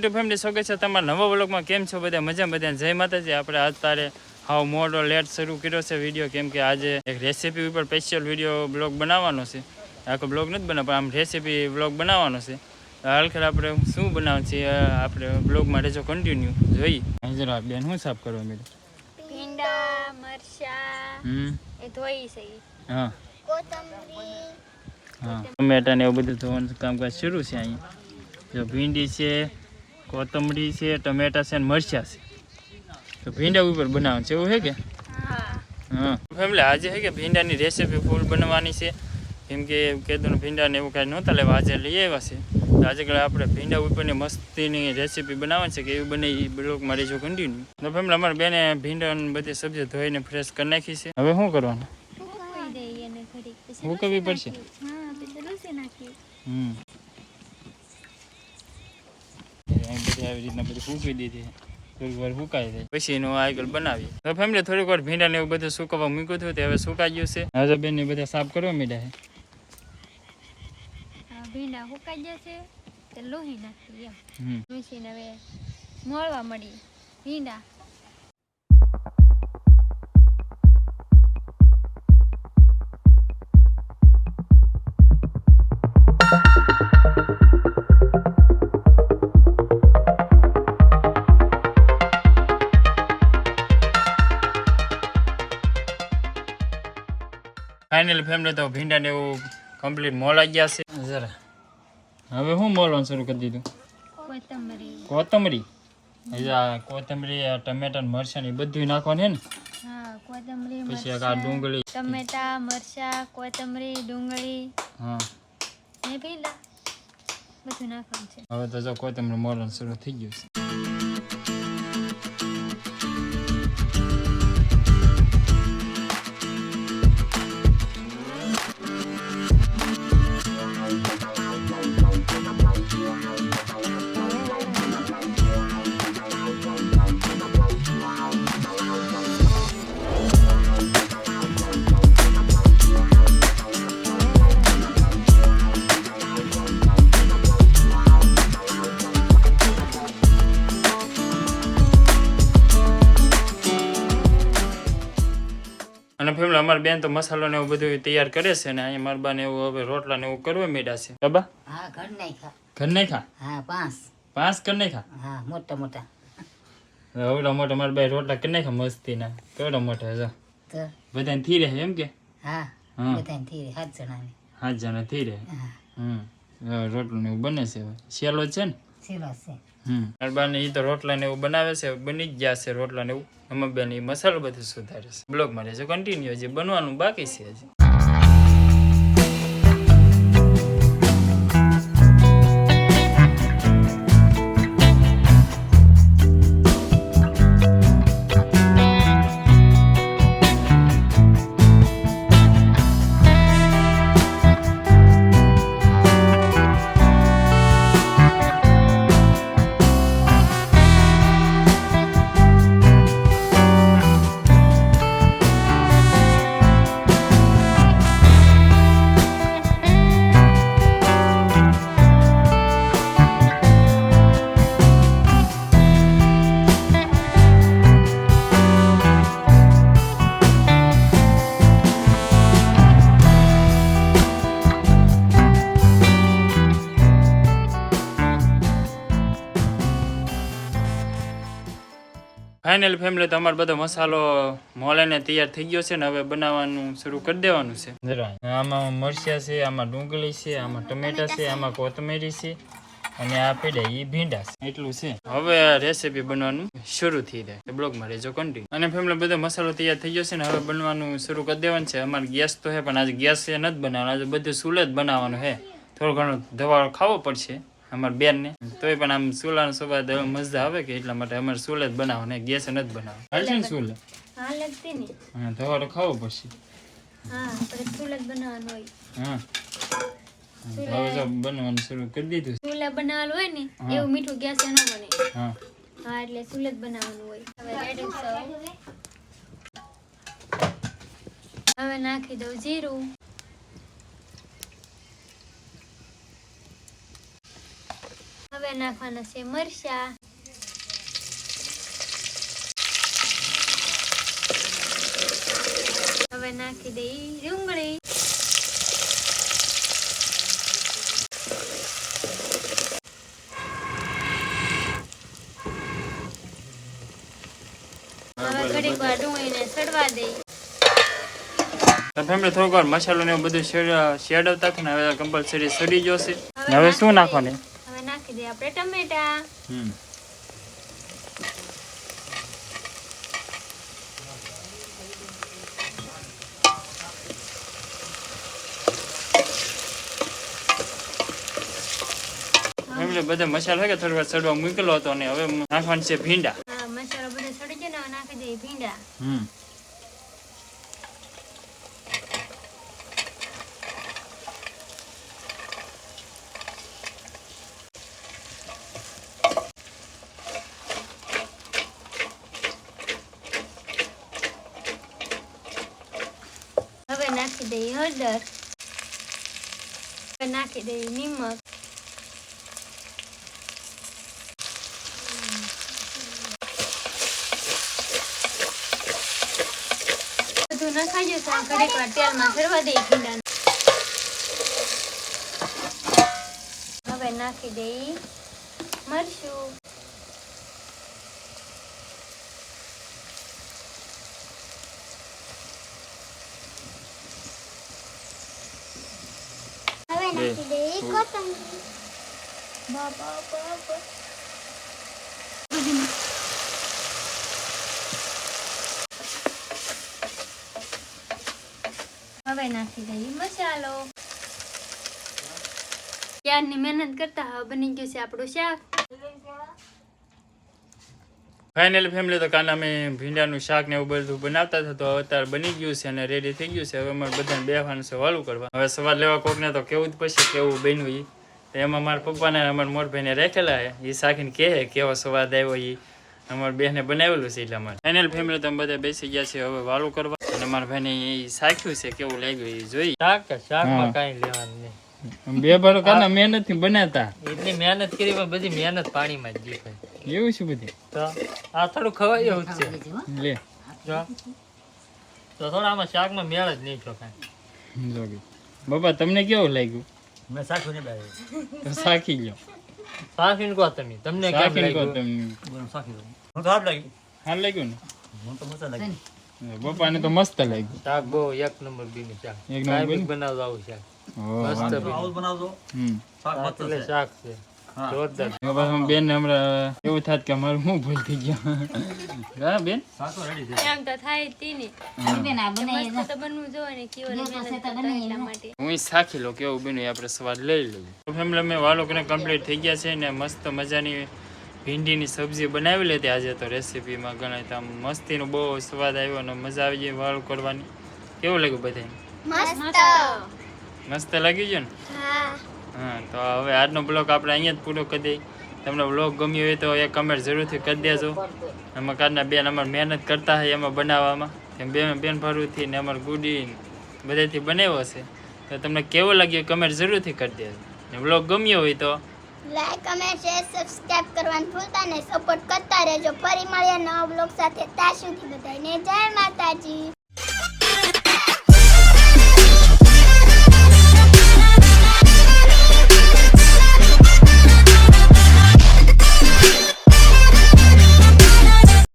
YouTube family સ્વાગત છે તમારા નવા બ્લોગમાં કેમ છો બધા? મજા બધા? જય માતાજી. આપણે આજ તારે હાવ મોડો લેટ શરૂ કર્યો છે વીડિયો કેમ કે આજે એક રેસીપી ઉપર સ્પેશિયલ વીડિયો બ્લોગ બનાવવાનો છે. આખો બ્લોગ નથી બનાવ પણ આમ રેસીપી બ્લોગ બનાવવાનો છે. હાલખેર આપણે શું બનાવવાનું છે? આપણે બ્લોગમાં રહેજો કન્ટિન્યુ જોઈ અહીં જરા બેન શું સાફ કરવા મેડમ ભીંડા મરચા એ ધોઈ છે. હા. કોથમરી. હા. ટમેટા ને એવું બધું ધોવાનું કામકાજ શરૂ છે અહીંયા જો ભીંડી છે કોથમરી છે ટમેટા છે અને મરચાં છે. તો ભીંડા ઉપર બનાવવાનું છે એવું છે કે? હા. ફેમિલી આજે છે કે ભીંડાની રેસીપી ફૂલ બનવાની છે. કેમ કે કીધું ભીંડાને એવું કાંઈ નહોતા લેવા આજે લઈ આવ્યા છે. તો આજે કાલે આપણે ભીંડા ઉપરની મસ્તીની રેસીપી બનાવવાની છે કે એવું બને એ બ્લોગમાં રહેજો કન્ટિન્યુ તો ફેમિલી અમારે બેને ભીંડાની બધી સબ્જી ધોઈને ફ્રેશ કરી નાખી છે. હવે શું કરવાનું? લૂછી પડશે? હમ. અહીં બધી આવી રીતના બધું સૂકવી દીધી. થોડીક વાર ફૂંકાઈ જાય. પછી એનું આગળ બનાવીએ. તો ફેમિલી થોડીક વાર ભીંડા ને એવું બધું સુકાવવા મૂક્યું હતું તે હવે સુકાઈ ગયું છે. હવે બેન ને બધા સાફ કરવા મીડા ભીંડા સુકાઈ જશે તે લોહી નાખી એમ. હવે મળવા મળી ભીંડા ફાઇનલી ફેમિલી તો ભીંડા ને એવું કમ્પ્લીટ મોલાઈ ગયા છે. જરા. હવે શું મોલવાનું શરૂ કરી દીધું? કોથમરી. કોથમરી? કોથમરી આ ટમેટા ને મરચાં ને એ બધું નાખવાનું છે ને? કોથમરી પછી આ ડુંગળી. ટમેટા મરચાં કોથમરી ડુંગળી. હા. ને ભીંડા. બધું નાખવાનું છે. હવે તો જો કોથમરી મોલવાનું શરૂ થઈ ગયું છે. અને બેન તો મસાલો ને એવું બધું તૈયાર કરે છે ને અહીંયા મારા બાને એવું હવે રોટલા ને એવું કરવા માંડ્યા છે. બાબા? હા ઘર નાખ્યા ઘર નહીં ખા? હા પાંચ. પાંચ ઘર નહીં ખા? હા મોટા મોટા. એવડા મોટા મારા બાઈ રોટલા કરી નાખા મસ્તી ના. કેવડા મોટા છે? બધાને થી રહે એમ કે? હા હા. થી રહે સાત જણા સાત જણા થી રહે? હા. હમ રોટલું ને એવું બને છે જ છે ને? સેલો છે. હમ મારા બાને એ તો રોટલા ને એવું બનાવે છે, બની જ ગયા છે રોટલા ને એવું. એમાં બેન એ મસાલો બધું સુધારે છે. બ્લોગમાં રહેશે કન્ટિન્યુ હજી, બનવાનું બાકી છે હજી. ફાઇનલ ફેમિલી તો અમારો બધો મસાલો મોલાઈને તૈયાર થઈ ગયો છે ને હવે બનાવવાનું શરૂ કરી દેવાનું છે. આમાં મરચા છે આમાં ડુંગળી છે આમાં ટમેટા છે આમાં કોથમીરી છે અને આ પેડા એ ભીંડા છે. એટલું છે. હવે આ રેસીપી બનવાનું શરૂ થઈ જાય. બ્લોગમાં રહેજો કન્ટિન્યુ અને ફેમિલી બધો મસાલો તૈયાર થઈ ગયો છે ને હવે બનવાનું શરૂ કરી દેવાનું છે. અમારે ગેસ તો છે પણ આજે ગેસ નથી બનાવવાનું. આજે બધું ચૂલે જ બનાવવાનું છે. થોડો ઘણો દવા ખાવો પડશે. અમારા બેનને. તોય પણ આમ ચૂલાનો સ્વાદ મજા આવે કે એટલા માટે અમારે ચૂલે જ ને ગેસ નથી બનાવો હાલશે ને ચૂલે હા લગતી ને. હા ધવાડો ખાવો પછી હા આપણે ચૂલા જ બનાવવાનું હોય. હા. હવે જો બનવાનું શરૂ કરી દીધું. છે. ચૂલા બનાવવાનું હોય ને એવું મીઠું ગેસ ન બને. હા. હા એટલે ચૂલે જ બનાવવાનું હોય. હવે હવે નાખી દઉં જીરું. હવે નાખવાના છે મરચા. હવે નાખી દઈ ડુંગળી. હવે ઘડીક વાર ડુંગળીને સડવા દઈ. ફેમિલી થોડીક વાર મસાલો ને એવું બધું શેડ શેડવતા હતા ને હવે કમ્પલસરી સડી જશે હવે શું નાખવાનું? આપણે ટમેટા. ફેમિલી બધા મસાલા કે થોડી વાર સડવા મૂકેલો હતો અને હવે નાખવાનું છે ભીંડા. હા મસાલો બધો સડી જાય નાખી દઈએ ભીંડા. હમ હવે નાખી દઈએ હળદર નાખી દઈએ, નિમક. બધું નખાઈ જશે ઘડીક વાર તેલમાં ફેરવા દઈએ ભીંડાને. હવે નાખી દઈ મરચું. હવે નાખી દઈએ કોથમીર બાબા બાબા હવે નાખી દઈએ મસાલો ત્યારની મહેનત કરતા હવે બની ગયું છે આપણું શાક ફાઇનલી ફેમિલી તો કાલે અમે ભીંડાનું શાક ને એવું બધું બનાવતા હતા તો અત્યારે બની ગયું છે અને રેડી થઈ ગયું છે. હવે અમારે બધાને બેહવાનું છે વાલું કરવા. હવે સવાર લેવા કોકને તો કેવું જ પછી કેવું બન્યું એ તો એમાં મારા પપ્પાને અમારા મોરભાઈને રાખેલા છે. એ શાકીને કહે કેવો સ્વાદ આવ્યો એ અમારા બેને બનાવેલું છે એટલે અમારે. ફાઇનલ ફેમિલી તમે બધા બેસી ગયા છે હવે વાલું કરવા. અને મારા ભાઈને એ શાખ્યું છે કેવું લાગ્યું એ જોઈ. શાક શાકમાં. કાંઈ લેવાનું નહીં. બે બારો કાના મહેનતથી બનાવતા. એટલી મહેનત કરી પણ બધી મહેનત પાણીમાં જ જીવાય એવું છે બધી? તો આ થોડું ખવાય એવું જ છે. લે. જો. તો થોડા આમાં શાકમાં મેળ જ નહીં છો કાંઈ. બાપા તમને કેવું લાગ્યું? મેં સાખું ને બાય તો શાખી લ્યો. શાકીને કહો તમે. તમને કેમ કહો તમને. સાખી તમને હું તો હાથ લાગ્યું. હાલ લાગ્યું ને? હું તો મસ્ત લાગ્યું. બાપાને તો મસ્ત લાગ્યું. શાક બહુ એક નંબર બીનું શાક. એક નંબર? બનાવજો આવું શાક. મસ્ત બનાવજો. હમ. શાક છે. બેન હમણાં એવું થાત કે મારું હું ભૂલ થઈ ગયા. હા બેન? એમ તો થાય જ તી ને. બેન આ બનાવીએ મસ્ત તો બનવું જોઈએ ને કેવો મહેનત કરતા એટલા માટે. હું સાખી લો કેવું બન્યું આપણે સ્વાદ લઈ લઈએ. તો મેં અમે વાલો કને કમ્પ્લીટ થઈ ગયા છે ને મસ્ત મજાની ભીંડીની સબ્જી બનાવી લેતી આજે તો રેસીપીમાં ગણાય તો આમ મસ્તીનો બહુ સ્વાદ આવ્યો અને મજા આવી જાય વાળું કરવાની કેવું લાગ્યું બધાને? મસ્ત. મસ્ત. લાગી ગયું ને? હા, તો હવે આજનો બ્લોગ આપણે અહીંયા જ પૂરો કરી દઈએ. તમને બ્લોગ ગમ્યો હોય તો એક કમેન્ટ જરૂરથી કરી દેજો. એમાં કારના બેન અમારે મહેનત કરતા હોય એમાં બનાવવામાં. એમ બે બેન ભરવું ને અમારે ગુડી બધેથી બનાવ્યો છે. તો તમને કેવો લાગ્યો કમેન્ટ જરૂરથી કરી દેજો. ને બ્લોગ ગમ્યો હોય તો લાઈક કમેન્ટ શેર સબસ્ક્રાઇબ કરવાનું ભૂલતા નહીં. સપોર્ટ કરતા રહેજો. ફરી મળ્યા નવા બ્લોગ સાથે. ત્યાં સુધી બધાને જય માતાજી.